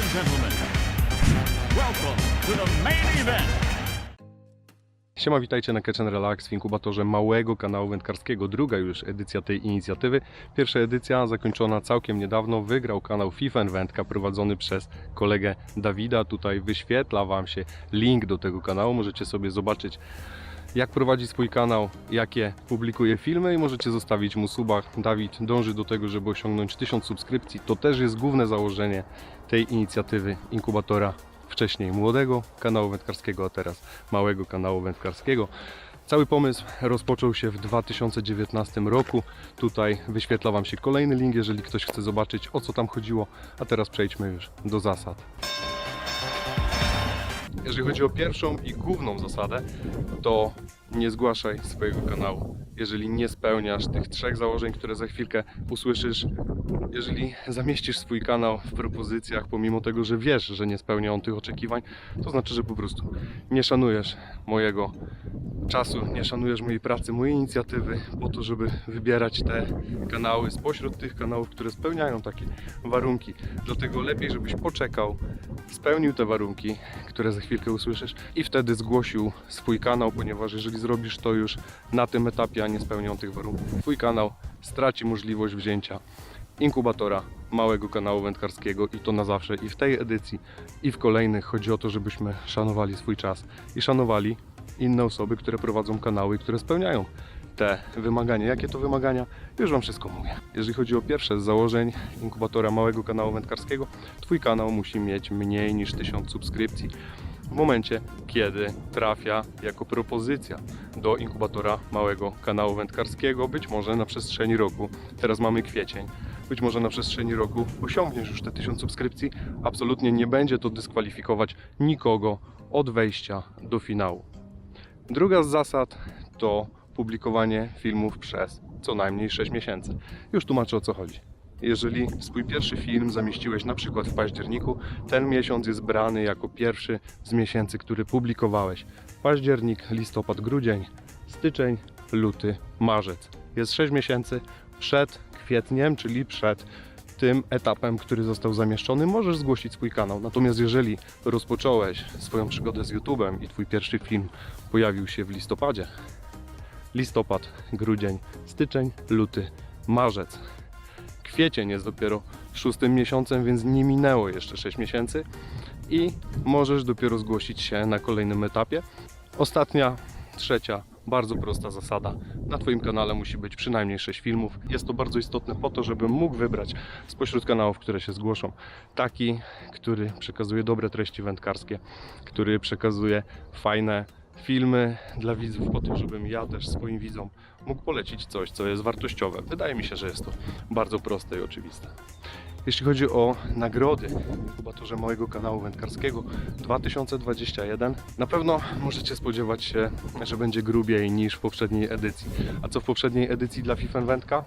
and gentlemen, welcome to the main event. Siema, witajcie na Catch and Relax w inkubatorze małego kanału wędkarskiego. Druga już edycja tej inicjatywy. Pierwsza edycja zakończona całkiem niedawno. Wygrał kanał FIFA Wędka prowadzony przez kolegę Dawida. Tutaj wyświetla Wam się link do tego kanału. Możecie sobie zobaczyć jak prowadzi swój kanał, jakie publikuje filmy i możecie zostawić mu suba. Dawid dąży do tego, żeby osiągnąć 1000 subskrypcji. To też jest główne założenie tej inicjatywy inkubatora wcześniej młodego kanału wędkarskiego, a teraz małego kanału wędkarskiego. Cały pomysł rozpoczął się w 2019 roku. Tutaj wyświetla Wam się kolejny link, jeżeli ktoś chce zobaczyć o co tam chodziło. A teraz przejdźmy już do zasad. Jeżeli chodzi o pierwszą i główną zasadę, to nie zgłaszaj swojego kanału, jeżeli nie spełniasz tych trzech założeń, które za chwilkę usłyszysz. Jeżeli zamieścisz swój kanał w propozycjach, pomimo tego, że wiesz, że nie spełnia on tych oczekiwań, to znaczy, że po prostu nie szanujesz mojego czasu, nie szanujesz mojej pracy, mojej inicjatywy po to, żeby wybierać te kanały spośród tych kanałów, które spełniają takie warunki. Dlatego lepiej, żebyś poczekał, spełnił te warunki, które za chwilkę usłyszysz i wtedy zgłosił swój kanał, ponieważ jeżeli zrobisz to już na tym etapie, a nie spełnią tych warunków, twój kanał straci możliwość wzięcia inkubatora małego kanału wędkarskiego i to na zawsze i w tej edycji i w kolejnych chodzi o to, żebyśmy szanowali swój czas i szanowali inne osoby, które prowadzą kanały, które spełniają te wymagania. Jakie to wymagania? Już Wam wszystko mówię. Jeżeli chodzi o pierwsze z założeń inkubatora małego kanału wędkarskiego, Twój kanał musi mieć mniej niż 1000 subskrypcji w momencie, kiedy trafia jako propozycja do inkubatora małego kanału wędkarskiego, być może na przestrzeni roku. Teraz mamy kwiecień. Być może na przestrzeni roku osiągniesz już te 1000 subskrypcji. Absolutnie nie będzie to dyskwalifikować nikogo od wejścia do finału. Druga z zasad to publikowanie filmów przez co najmniej 6 miesięcy. Już tłumaczę o co chodzi. Jeżeli swój pierwszy film zamieściłeś na przykład w październiku, ten miesiąc jest brany jako pierwszy z miesięcy, który publikowałeś. Październik, listopad, grudzień, styczeń, luty, marzec. Jest 6 miesięcy przed kwietniem, czyli przed tym etapem, który został zamieszczony, możesz zgłosić swój kanał. Natomiast jeżeli rozpocząłeś swoją przygodę z YouTube'em i twój pierwszy film pojawił się w listopadzie, listopad, grudzień, styczeń, luty, marzec. Kwiecień jest dopiero szóstym miesiącem, więc nie minęło jeszcze 6 miesięcy i możesz dopiero zgłosić się na kolejnym etapie. Ostatnia, trzecia, bardzo prosta zasada. Na Twoim kanale musi być przynajmniej 6 filmów. Jest to bardzo istotne po to, żebym mógł wybrać spośród kanałów, które się zgłoszą, taki, który przekazuje dobre treści wędkarskie, który przekazuje fajne filmy dla widzów po to, żebym ja też swoim widzom mógł polecić coś, co jest wartościowe. Wydaje mi się, że jest to bardzo proste i oczywiste. Jeśli chodzi o nagrody w inkubatorze małego kanału wędkarskiego 2021, na pewno możecie spodziewać się, że będzie grubiej niż w poprzedniej edycji. A co w poprzedniej edycji dla FIFA Wędka?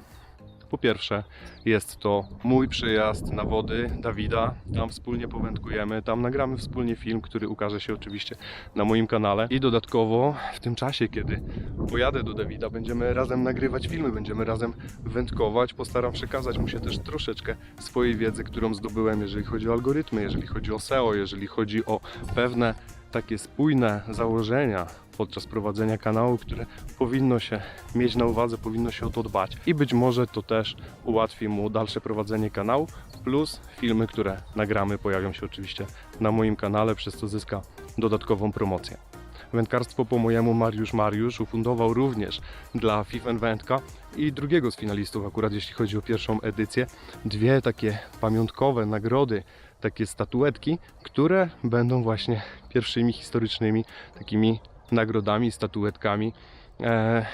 Po pierwsze, jest to mój przyjazd na wody Dawida. Tam wspólnie powędkujemy, tam nagramy wspólnie film, który ukaże się oczywiście na moim kanale. I dodatkowo w tym czasie, kiedy pojadę do Dawida, będziemy razem nagrywać filmy, będziemy razem wędkować. Postaram przekazać mu się też troszeczkę swojej wiedzy, którą zdobyłem, jeżeli chodzi o algorytmy, jeżeli chodzi o SEO, jeżeli chodzi o pewne takie spójne założenia podczas prowadzenia kanału, które powinno się mieć na uwadze, powinno się o to dbać. I być może to też ułatwi mu dalsze prowadzenie kanału, plus filmy, które nagramy, pojawią się oczywiście na moim kanale, przez co zyska dodatkową promocję. Wędkarstwo po mojemu Mariusz Mariusz ufundował również dla FIFA Wędka i drugiego z finalistów, akurat jeśli chodzi o pierwszą edycję, dwie takie pamiątkowe nagrody, takie statuetki, które będą właśnie pierwszymi historycznymi takimi nagrodami, statuetkami, e,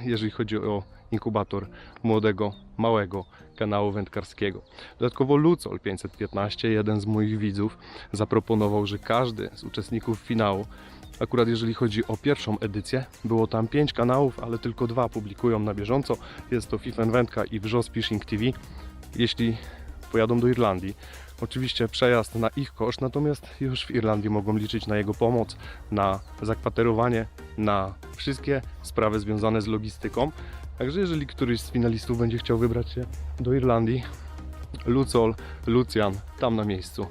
jeżeli chodzi o inkubator młodego, małego kanału wędkarskiego. Dodatkowo Lucol 515, jeden z moich widzów, zaproponował, że każdy z uczestników finału, akurat jeżeli chodzi o pierwszą edycję, było tam 5 kanałów, ale tylko dwa publikują na bieżąco. Jest to FIFA Wędka i Wrzos Fishing TV. Jeśli pojadą do Irlandii, Oczywiście przejazd na ich koszt, natomiast już w Irlandii mogą liczyć na jego pomoc, na zakwaterowanie, na wszystkie sprawy związane z logistyką. Także jeżeli któryś z finalistów będzie chciał wybrać się do Irlandii, Lucol, Lucian, tam na miejscu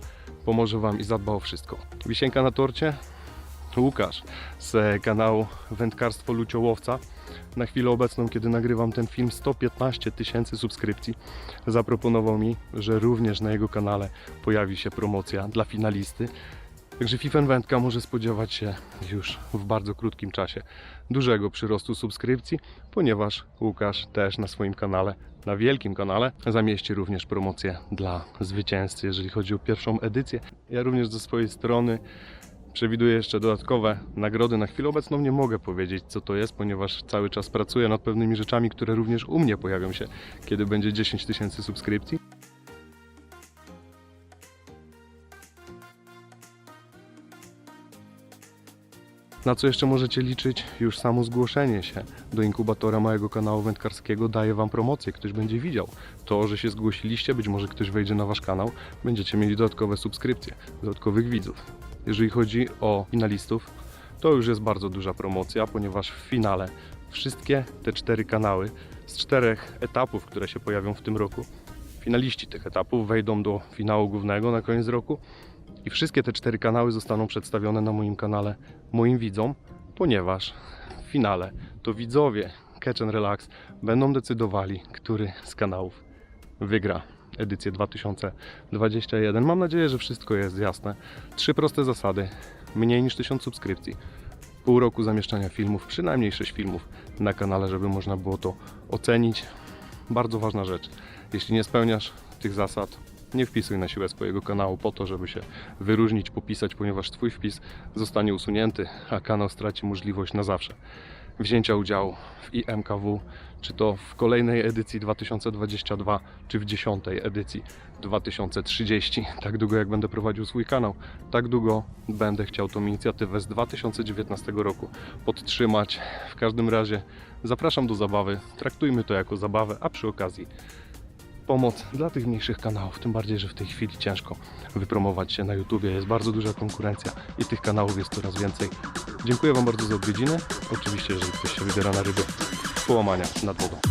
pomoże Wam i zadba o wszystko. Wisienka na torcie? Łukasz z kanału Wędkarstwo Luciołowca. Na chwilę obecną, kiedy nagrywam ten film, 115 tysięcy subskrypcji. Zaproponował mi, że również na jego kanale pojawi się promocja dla finalisty. Także Fifen Wędka może spodziewać się już w bardzo krótkim czasie dużego przyrostu subskrypcji, ponieważ Łukasz też na swoim kanale, na wielkim kanale, zamieści również promocję dla zwycięzcy, jeżeli chodzi o pierwszą edycję. Ja również ze swojej strony Przewiduję jeszcze dodatkowe nagrody. Na chwilę obecną nie mogę powiedzieć, co to jest, ponieważ cały czas pracuję nad pewnymi rzeczami, które również u mnie pojawią się, kiedy będzie 10 tysięcy subskrypcji. Na co jeszcze możecie liczyć? Już samo zgłoszenie się do inkubatora mojego kanału wędkarskiego daje Wam promocję. Ktoś będzie widział to, że się zgłosiliście, być może ktoś wejdzie na Wasz kanał, będziecie mieli dodatkowe subskrypcje, dodatkowych widzów. Jeżeli chodzi o finalistów, to już jest bardzo duża promocja, ponieważ w finale wszystkie te cztery kanały z czterech etapów, które się pojawią w tym roku, finaliści tych etapów wejdą do finału głównego na koniec roku i wszystkie te cztery kanały zostaną przedstawione na moim kanale moim widzom, ponieważ w finale to widzowie Catch and Relax będą decydowali, który z kanałów wygra edycję 2021. Mam nadzieję, że wszystko jest jasne. Trzy proste zasady: mniej niż 1000 subskrypcji, pół roku zamieszczania filmów, przynajmniej 6 filmów na kanale, żeby można było to ocenić. Bardzo ważna rzecz. Jeśli nie spełniasz tych zasad, nie wpisuj na siłę swojego kanału po to, żeby się wyróżnić, popisać, ponieważ Twój wpis zostanie usunięty, a kanał straci możliwość na zawsze wzięcia udziału w IMKW, czy to w kolejnej edycji 2022, czy w dziesiątej edycji 2030. Tak długo jak będę prowadził swój kanał, tak długo będę chciał tą inicjatywę z 2019 roku podtrzymać. W każdym razie zapraszam do zabawy, traktujmy to jako zabawę, a przy okazji pomoc dla tych mniejszych kanałów, tym bardziej, że w tej chwili ciężko wypromować się na YouTubie, jest bardzo duża konkurencja i tych kanałów jest coraz więcej. Dziękuję Wam bardzo za odwiedziny. Oczywiście, jeżeli ktoś się wybiera na ryby, połamania nad wodą.